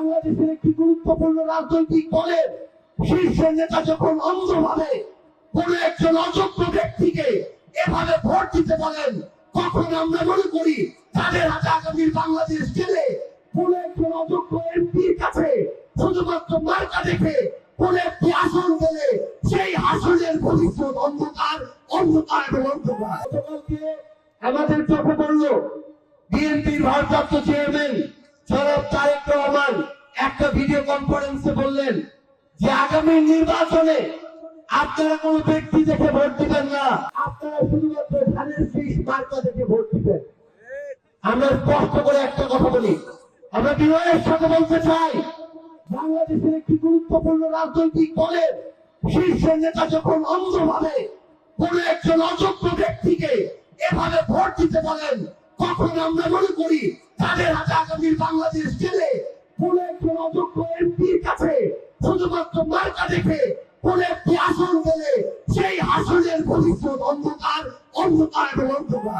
বাংলাদেশের একটি গুরুত্বপূর্ণ রাজনৈতিক দলের শীর্ষ নেতা যখন অন্ধভাবে কোন একজন অযোগ্য ব্যক্তিকে এভাবে ভোট দিতে বলেন, তখন আমরা মনে করি তাদের হাতে আগামীর বাংলাদেশ গেলে কোন একজন অযোগ্য এমপির কাছে শুধুমাত্র মার্কা দেখে কোন একটি আসন গেলে সেই আসনের ভবিষ্যৎ অন্ধকার অন্ধকার এবং অন্ধকার। আমাদের চোখে পড়ল বিএনপির ভারপ্রাপ্ত চেয়ারম্যান একটা ভিডিও কনফারেন্সে বললেন যে আগামী নির্বাচনে আপনারা কোন ব্যক্তি দেখে ভোট দিবেন না। আপনারা শুধুমাত্র ধানের শীষ মার্কা দেখে ভোট দিবেন। আমরা স্পষ্ট করে একটা কথা বলি। আমরা বিনয়ের সাথে বলতে চাই, বাংলাদেশের একটি গুরুত্বপূর্ণ রাজনৈতিক দলের শীর্ষ নেতা যখন অন্ধভাবে কোন একজন অযোগ্য ব্যক্তিকে এভাবে ভোট দিতে বলেন, তখন আমরা মনে করি তাদের হাতে আগামীর বাংলাদেশ গেলে কোন শুধুমাত্র মার্কা দেখে কোন একটি আসন গেলে সেই আসনের ভবিষ্যৎ অন্ধকার অন্ধকার এবং অন্ধকার।